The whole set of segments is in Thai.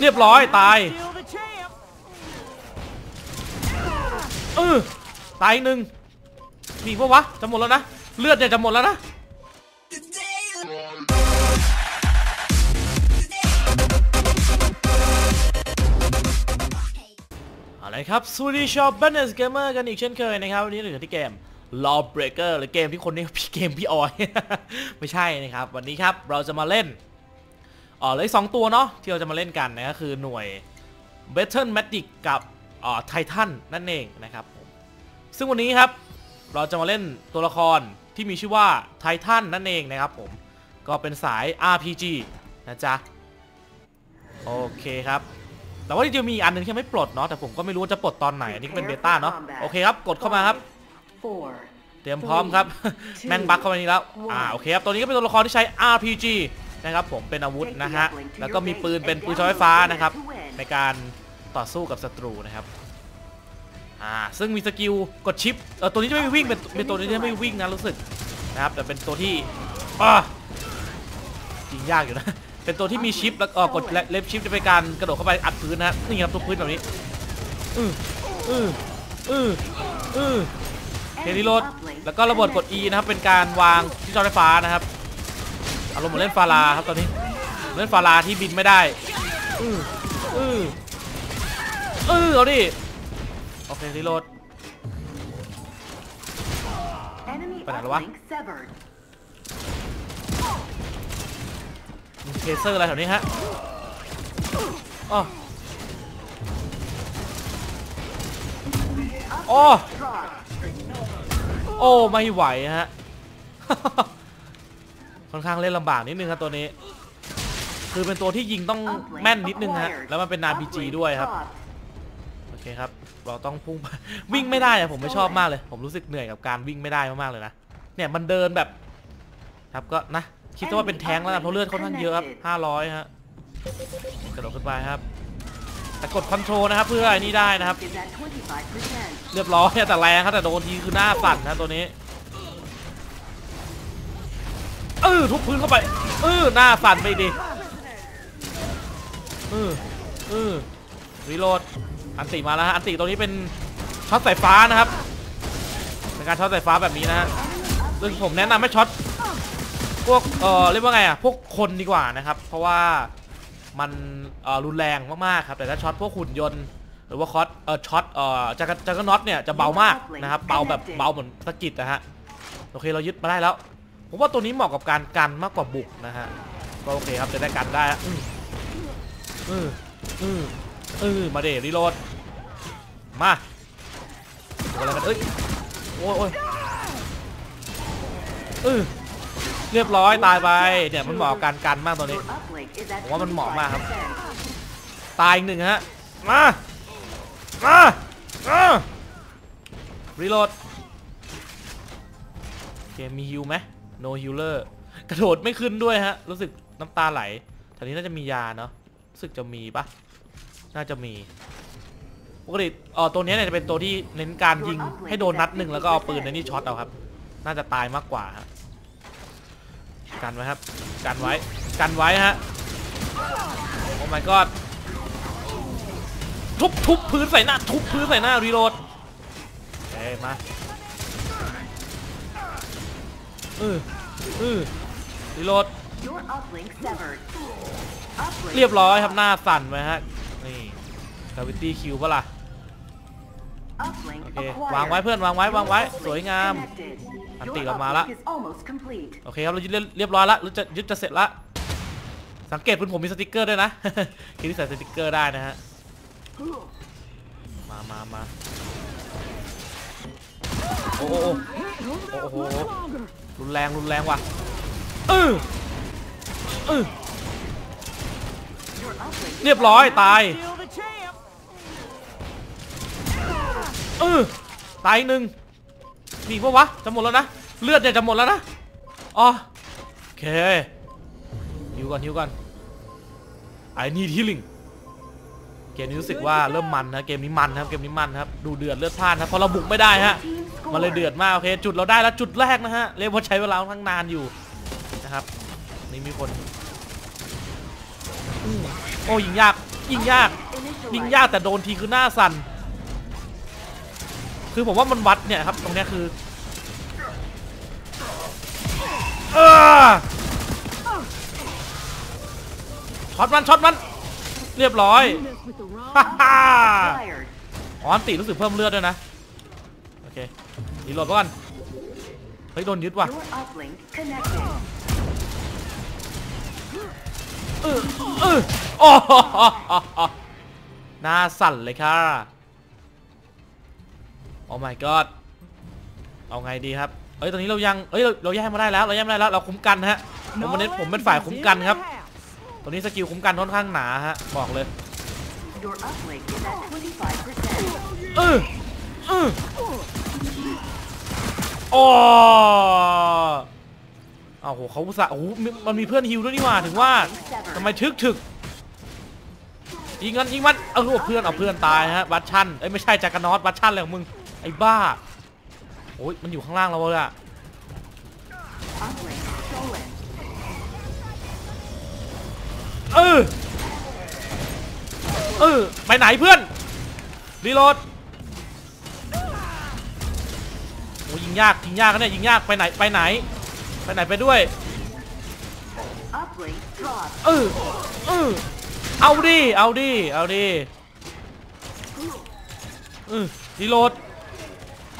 เรียบร้อยตายเออตายหนึ่งมีอีกวะจะหมดแล้วนะ เลือดเนี่ยจะหมดแล้วนะเอาละครับสวัสดีชาวบันเนสเกมเมอร์กันอีกเช่นเคยนะครับ วันนี้เราอยู่ที่เกม Lawbreaker หรือเกมที่คนนี้พี่เกมพี่ออย ไม่ใช่นะครับ วันนี้ครับเราจะมาเล่น อ๋อเลยสองตัวเนาะที่เราจะมาเล่นกันนะก็คือหน่วย Battle Magic กับอ๋อไททันนั่นเองนะครับผมซึ่งวันนี้ครับเราจะมาเล่นตัวละครที่มีชื่อว่าไททันนั่นเองนะครับผมก็เป็นสาย RPG นะจ๊ะโอเคครับ แต่ว่าจริงๆมีอันหนึงที่ไม่ปลดเนาะแต่ผมก็ไม่รู้ว่าจะปลดตอนไหนอันนี้เป็นเบต้าเนาะโอเคครับกดเข้ามาครับเตรียมพร้อมครับแม่งบักเข้ามานี้แล้วอ่าโอเคครับตัวนี้ก็เป็นตัวละครที่ใช้ RPG นะครับผมเป็นอาวุธนะฮะแล้วก็มีปืนเป็นปืนช็อตไฟฟ้านะครับ ในการต่อสู้กับศัตรูนะครับอ่าซึ่งมีสกิลกดชิปเออตัวนี้จะไม่วิ่งเป็นเป็นตัวนี้จะไม่วิ่งนะรู้สึกนะครับแต่เป็นตัวที่อ่าจริงยากอยู่นะเป็นตัวที่มีชิปแล้วก็กดเล็บชิปจะเป็นการกระโดดเข้าไปอัดพื้นนะฮะนี่ครับทุกพื้นแบบนี้อืออืออืออือเทนิโรดแล้วก็ระเบิดกด E นะครับเป็นการวางที่จอไฟฟ้านะครับ อารมณ์เหมือนเล่นฟาราครับตอนนี้เล่นฟาราที่บินไม่ได้อืออืออือเอาดิโอเครีโหลด enemy Phải nào đó bác? uplink severed. มีเคเซอร์อะไรแถวนี้ฮะอ๋ออ๋อ Drop. โอ้ ไม่ไหวฮะ ค่อนข้างเล่นลำบากนิดนึงครับตัวนี้ คือเป็นตัวที่ยิงต้อง Uplink แม่นนิดนึงฮะ acquired. แล้วมันเป็น RPG Uplink ด้วยครับ dropped. โอเคครับ เราต้องพุ่งวิ่งไม่ได้อะผมไม่ชอบมากเลย ผมรู้สึกเหนื่อยกับการวิ่งไม่ได้มากๆเลยนะเนี่ยมันเดินแบบ ครับก็นะคิดว่าเป็นแท้งแล้วนะเพราะเลือดค่อนข้างเยอะครับ500ฮะกระโดดขึ้นไปครับแต่กดคอนโทรลนะครับเพื่อไอ้นี่ได้นะครับ Is at 25%. เรียบร้อยแต่แรงครับแต่โดนทีคือหน้าสั่นนะตัวนี้ เออทุบพื้นเข้าไปเออหน้าสั่นไปดิเออเออรีโหลดอันติมาแล้วฮะอันติตัวนี้เป็นช็อตสายฟ้านะครับเป็นการช็อตสายฟ้าแบบนี้นะฮะซึ่งผมแนะนำให้ช็อตพวกเออเรียกว่าไงอะพวกคนดีกว่านะครับ เพราะว่ามันเออรุนแรงมากๆครับแต่ถ้าช็อตพวกหุ่นยนต์หรือว่าคอสเออช็อตเออจักรจักรน็อตเนี่ยจะเบามากนะครับเบาแบบเบาเหมือนสะกิดนะฮะโอเคเรายึดมาได้แล้ว ผมว่าตัวนี้เหมาะกับการกันมากกว่าบุกนะฮะก็โอเคครับจะได้กันได้อืมอืมอือืมมาเดรีโหลดมาอะไรกันเอ้ยโอ้ยโอ้ยอือเรียบร้อยตายไปเนี่ยมันเหมาะกับการกันมากตัวนี้ผมว่ามันเหมาะมากครับ ตายอีกหนึ่งฮะมามามารีโหลดเกมมีฮิวไหม no healer กระโดดไม่ขึ้นด้วยฮะ รู้สึกน้ำตาไหลแถวนี้น่าจะมียาเนาะรู้สึกจะมีปะน่าจะมีปกติเอ๋อตัวนี้เนี่ยจะเป็นตัวที่เน้นการยิงให้โดนนัดหนึ่งแล้วก็เอาปืนในนี่ช็อตเอาครับ น่าจะตายมากกว่าฮะกันไว้ครับ กันไว้ กันไว้ฮะ โอ้ my god ทุบทุบพื้นใส่หน้า ทุบพื้นใส่หน้ารีโหลดโอเคมา เออเออรีโหลด Your uplink severed. Uplink เรียบร้อยครับหน้าสั่นไปฮะ นี่คาวิตี้คิวปะล่ะ uplink โอเค acquired. วางไว้เพื่อน วางไว้ วางไว้ Your สวยงาม connected. อัน Your ติเรามาละ uplink is almost complete. โอเคครับ เรายึดเรียบเรียบร้อยแล้วเราจะยึดจะเสร็จละ สังเกตปืนผมมีสติกเกอร์ด้วยนะคิดที่ใส่สติกเกอร์ได้นะฮะ มามามาโอ้โหโอ้โห รุนแรงรุนแรงว่ะเออเออเรียบร้อยตายเออตายหนึ่งมีอีกปะวะจะหมดแล้วนะเลือดเนี่ยจะหมดแล้วนะอ๋อโอเคฮิวก่อนฮิวก่อน I need healing เกมนี้รู้สึกว่าเริ่มมันนะเกมนี้มันครับเกมนี้มันครับดูเดือดเลือดพล่านครับเพราะเราบุกไม่ได้ฮะมันเลยเดือดมากโอเคจุดเราได้แล้วจุดแรกนะฮะเรียกว่าใช้เวลาค่อนข้างนานอยู่นะครับนี่มีคนโอ้ยิงยากยิงยากยิงยากแต่โดนทีคือหน้าสั่นคือผมว่ามันวัดเนี่ยครับตรงเนี้ยคือเออช็อตมันช็อตมัน เรียบร้อยฮ่าฮ่าอ๋อนติรู้สึกเพิ่มเลือดด้วยนะ โอเครีโหลดก่อน เฮ้ย โดนยึดว่ะเออเออโอ้หน้าสั่นเลยค่ะ โอ้ my god เอาไงดีครับ เอ้ย ตอนนี้เรายัง เอ้ย เราเราแยกมาได้แล้ว เราแยกมาได้แล้ว เราคุ้มกันฮะผมวันนี้ผมเป็นฝ่ายคุ้มกันครับ ตัวนี้สกิลคุ้มกันค่อนข้างหนาฮะ บอกเลย Your uplink is at 25%. เออเออโอ้เอาโหเขาอุตส่าห์โอ้โหมีมันมีเพื่อนฮิวด้วยนี่หว่าถึงว่าทำไมถึกถึกยิงมันยิงมันเอาเพื่อนเอาเพื่อนตายฮะบัตชันเอ้ยไม่ใช่จักรนอตบัตชันอะไรของมึงไอ้บ้าโอ้ยมันอยู่ข้างล่างเราเลยอะ เออเออไปไหนเพื่อนรีโหลดโอ้ยิงยากยิงยากนะเนี่ยยิงยากไปไหนไปไหน ไปไหนไปด้วย Uplink dropped. เออเออเอาดิเอาดิเอาดิเออรีโหลด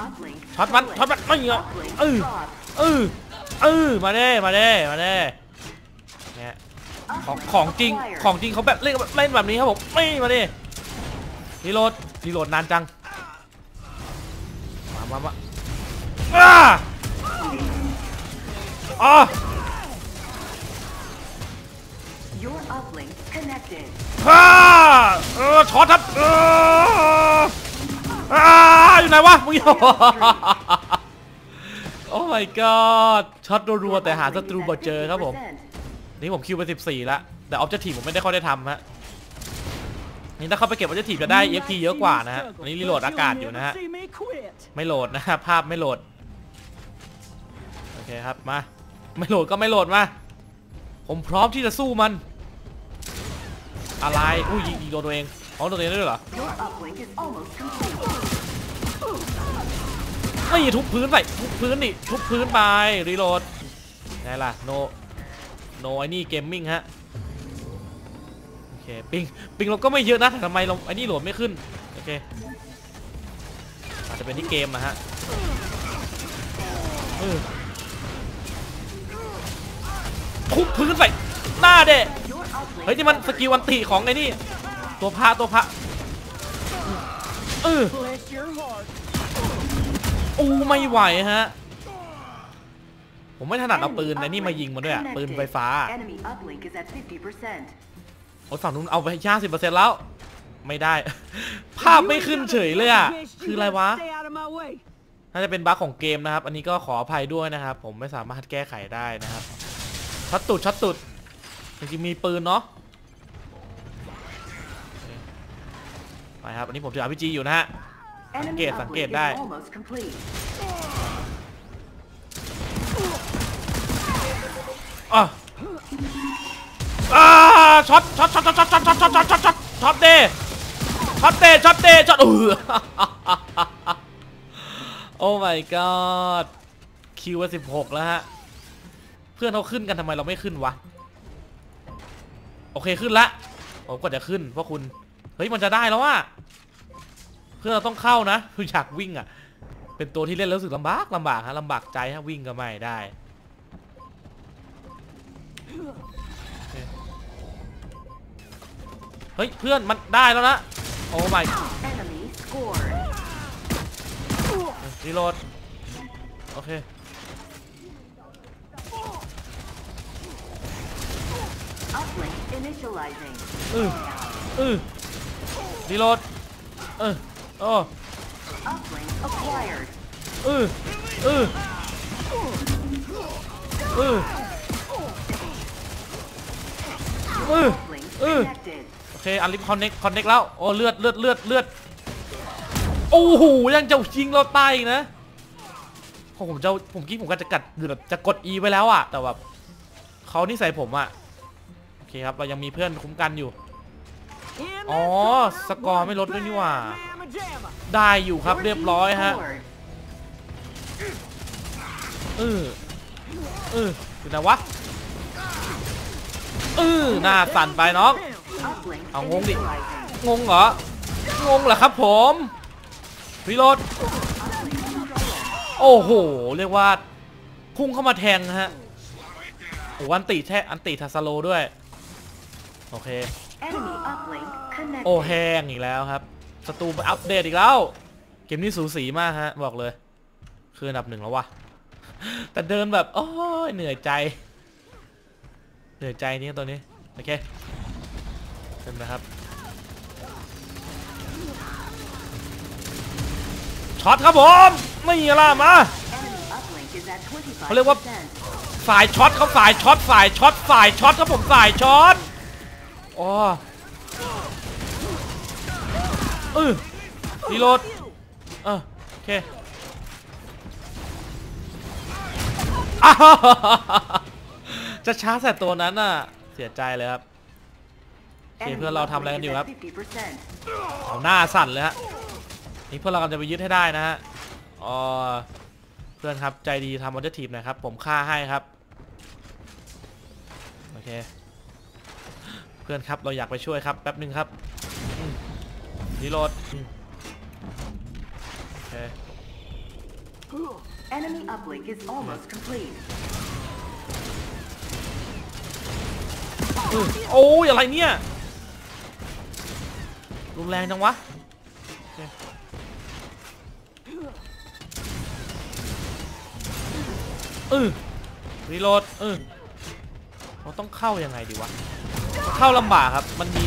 Uplink ช็อตมัน stolen. ช็อตมันไม่เหรอ Uplink เออ dropped. เออเออมาเด้มาเด้มาเด้เนี่ย ของ Uplink ของจริง acquired. ของจริงเขาแบบเล่นเล่นแบบนี้ครับผมไม่มาดิรีโหลดรีโหลดนานจังมามามาอ้าอ๋อ Your uplink connected. ฮ่าเออช็อตครับเอออ่าอยู่ไหนวะมึงอยู่โอ้ my god ช็อตรัวๆแต่หาศัตรูบ่เจอครับผม 50%. นี่ผมคิวไป 14แล้วแต่ออบเจกตีผมไม่ได้ค่อยได้ทำฮะนี่ถ้าเข้าไปเก็บออบเจกตีจะได้ EXP เยอะกว่านะฮะอันนี้รีโหลดอากาศอยู่นะฮะไม่โหลดนะฮะภาพไม่โหลดโอเคครับมาไม่โหลดก็ไม่โหลดมาผมพร้อมที่จะสู้มันอะไรอุ้ยยิงโดนตัวเองอ๋อโดนตัวเองได้วยเหรอไม่ทุบพื้นใส่ทุบพื้นดิทุบพื้นไปรีโหลดไงล่ะโน นไอ้นี่เกมมิ่งฮะโอเคปิงปิงเราก็ไม่เยอะนะแต่ทำไมเราไอ้นี่โหลดไม่ขึ้นโอเคอาจจะเป็นที่เกมนะฮะทุบพื้นใส่หน้าเด็เฮ้ยนี่มันสกิลวันติของไอ้นี่ตัวพระตัวพระเอออู้ไม่ไหวฮะ ผมไม่ถนัดเอาปืนไอ้นี่มายิงมันด้วยอะปืนไฟฟ้าโอ้ฝั่งนู้นเอาไปห้าสิบเปอร์เซ็นต์แล้ว ไม่ได้ ภาพไม่ขึ้นเฉยเลยอะคืออะไรวะน่าจะเป็นบั๊กของเกมนะครับ อันนี้ก็ขออภัยด้วยนะครับ ผมไม่สามารถแก้ไขได้นะครับช็อตตุดช็อตตุดจริงๆมีปืนเนาะไปครับอันนี้ผมถือ RPG อยู่นะฮะ Enemy Sanket, uplink sanket is ได้ ช็อตช็อตช็อตช็อตช็อตช็อตช็อตช็อตช็อตช็อตช็อตเดช็อตเดช็อตเดช็อตเออโอ้ my god คิวสิบหกแล้วฮะ เพื่อนเขาขึ้นกันทำไมเราไม่ขึ้นวะ โอเคขึ้นละผมก็จะขึ้นเพราะคุณ เฮ้ยมันจะได้แล้วว่ะเพื่อนเราต้องเข้านะคืออยากวิ่งอะ เป็นตัวที่เล่นแล้วรู้สึกลำบากลำบากฮะลำบากใจฮะวิ่งก็ไม่ได้ เฮ้ยเพื่อนมันได้แล้วนะโอ้ my Enemy scored. รีโหลดโอเค Uplink initializing. อืออือรีโหลดเออโอ้ Uplink acquired. อืออืออืออือ Uplink Uh. connected. โอเคอันลิฟคอนเน็กคอนเน็กแล้วโอ้เลือดเลือดเลือดเลือดโอ้โหยังจะยิงเราตายอีกนะโอ้ผมจะผมคิดผมก็จะกัดแบบจะกด E ไว้แล้วอะแต่แบบเขานี่ใส่ผมอะเคครับเรายังมีเพื่อนคุ้มกันอยู่ In Ồ, that corner, score one mới lột được như à. bad mamma jamma. ได้อยู่ครับ Your เรียบ team ร้อยฮะ scored. เออเอออยู่ไหนวะเออหน้าสั่นไปน้อง Uplink Ông muốn đi. initializing. งงเหรอ งงเหรอครับผมรีโหลด โอ้โห เรียกว่าพุ่งเข้ามาแทงฮะโอ้อันติแท้อันติทัสโลด้วย โอเค โอ้แห้งอีกแล้วครับศัตรูอัปเดตอีกแล้ว เกมนี้สูสีมากฮะ บอกเลย คืออันดับหนึ่งแล้ววะแต่เดินแบบ โอ้ยเหนื่อยใจ เหนื่อยใจนี่ตัวนี้ โอเค เต็มนะครับช็อตครับผมไม่มีอะไรมาเขาเรียกว่า 25%. สายช็อตเขาสายช็อตสายช็อตสายช็อตครับผมสายช็อตอ๋อเออรีโหลดเออโอเคจะช้าแต่ตัวนั้นน่ะ เสียใจเลยครับ Enemy เพื่อนเราทำอะไรกัน uplink อยู่ is ครับ at 50%. เอาหน้าสั่นเลยฮะนี่เพื่อนเรากำลังจะไปยึดให้ได้นะฮะอ๋อเพื่อนครับใจดีทำออเดอร์ทีมหนะครับ ผมฆ่าให้ครับโอเคเพื่อนครับเราอยากไปช่วยครับแป๊บหนึ่งครับอืมรีโหลดอืมโอเค Enemy uplink is almost complete. อืมโอ้ยอะไรเนี่ย รุนแรงจังวะโอเคเออรีโหลดเออเราต้องเข้ายังไงดีวะ เข้าลำบากครับ มันมี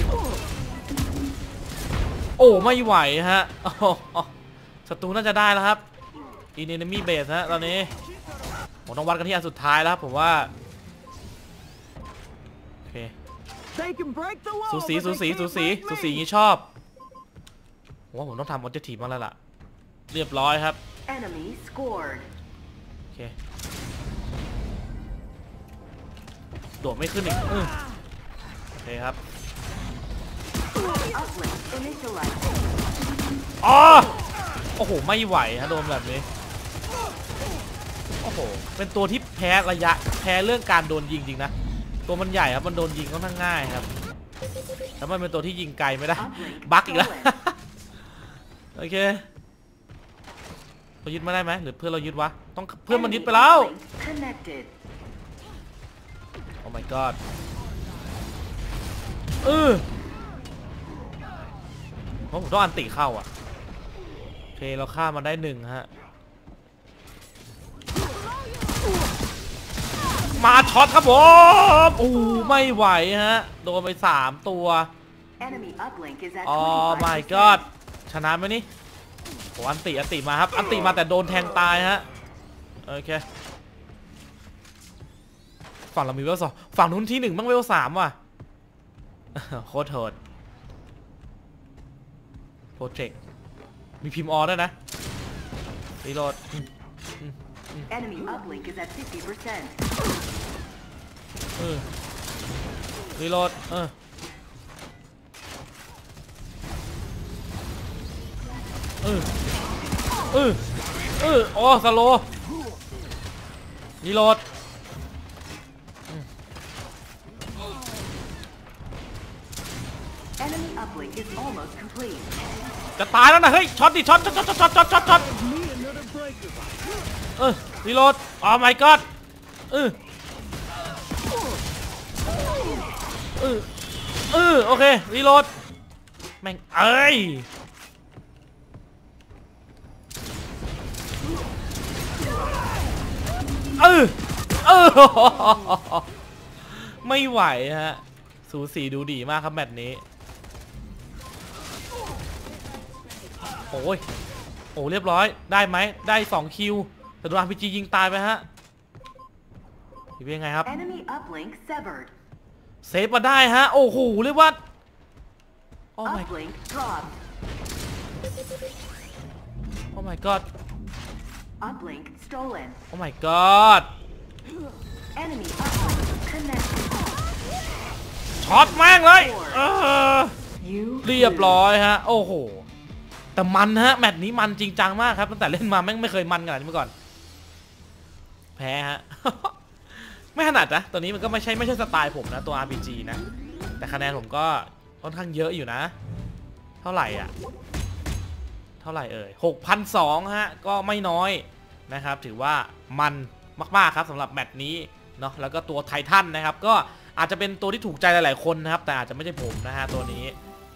โอ้ ไม่ไหวฮะอ๋ออ๋อศัตรูน่าจะได้แล้วครับอินเนมี่เบสฮะตอนนี้ผมต้องวัดกันที่อันสุดท้ายแล้วครับผมว่า โอเค They can break the wall, สูสี but สู they สี can't สูสี break สูสี me. อย่างนี้ชอบ ผมว่าผมต้องทำออเจทีมบ้างแล้วล่ะ เรียบร้อยครับ Enemy scored. โอเคโดดไม่ขึ้นอีกอื้อโอเคครับ Uplink initializing. อ๋อโอ้โห ไม่ไหวฮะโดนแบบนี้ โอ้โห เป็นตัวที่แพ้ระยะ แพ้เรื่องการโดนยิงจริงนะ ตัวมันใหญ่ครับ มันโดนยิงค่อนข้างง่ายครับ แล้วมันเป็นตัวที่ยิงไกลไม่ได้ บั๊กอีกแล้ว โอเคเรายึดมาได้ไหมหรือเพื่อนเรายึดวะต้องเพื่อนมันยึดไปแล้ว Uplink Connected. โอ้ my god เออเพราะผมต้องอันติเข้าอะโอเคเราฆ่ามันได้หนึ่งฮะมาช็อตครับผมโอ้ไม่ไหวฮะ โดนไปสามตัว Enemy uplink is at อ๋อ 25%. my god ชนะไหมนี่โอ้อันติอันติมาครับ อันติมาแต่โดนแทงตายฮะ โอเค ฝั่งเรามีเวลสองฝั่งนู้นที่หนึ่งบ้างเวลสามว่ะ โคตรโหดโปรเจกต์ มีพิมพ์ออด้วยนะรีโหลด Enemy uplink is at 50%. เออรีโหลดเออ เออเออเอออ๋อสโลรีโหลดจะตายแล้วนะเฮ้ยช็อตดิช็อตช็อตช็อตช็อตช็อตช็อตช็อตเออรีโหลดอ๋อ my god เออเออเออโอเครีโหลดแม่งเอ้ย ออเออไม่ไหวฮะ สูสีดูดีมากครับแมตช์นี้ โอ้ย โอ้เรียบร้อย ได้ไหม ได้2คิว แต่โดน RPG ยิงตายไปฮะนี่เป็นยังไงครับ Enemy uplink severed. เซฟมาได้ฮะ โอ้โห เรียกว่าโอ้ my Uplink dropped. โอ้ my god Uplink stolen. โอ้ my god Enemy uplink connected. ช็อตแม่งเลยเออ You เรียบร้อยฮะ โอ้โห แต่มันฮะ แมตช์นี้มันจริงจังมากครับ ตั้งแต่เล่นมาแม่งไม่เคยมันขนาดนี้มาก่อน แพ้ฮะ ไม่ขนาดนะ ตัวนี้มันก็ไม่ใช่ไม่ใช่สไตล์ผมนะ ตัว RPG นะ แต่คะแนนผมก็ค่อนข้างเยอะอยู่นะ เท่าไหร่อะเท่าไหร่เอ่ย6,002ฮะ ก็ไม่น้อยนะครับ ถือว่ามันมากๆครับสำหรับแมตช์นี้เนาะ แล้วก็ตัวไททันนะครับ ก็อาจจะเป็นตัวที่ถูกใจหลายๆคนนะครับ แต่อาจจะไม่ใช่ผมนะฮะตัวนี้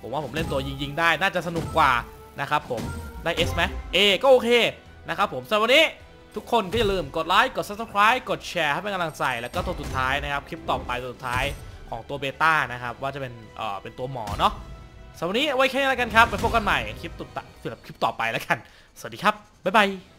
ผมว่าผมเล่นตัวยิงๆได้ น่าจะสนุกกว่านะครับผม ได้ S ไหม A ก็โอเคนะครับผมสำหรับวันนี้ทุกคนก็อย่าลืมกดไลค์ กด subscribe กดแชร์ให้เป็นกำลังใจ แล้วก็ตัวสุดท้ายนะครับ คลิปต่อไปตัวสุดท้ายของตัวเบต้านะครับ ว่าจะเป็น เอ่อ เป็นตัวหมอเนาะ สำหรับวันนี้ไว้แค่นี้แล้วกันครับ ไปพบกันใหม่คลิปตุดตะคลิปต่อไปแล้วกัน สวัสดีครับ บ๊ายบาย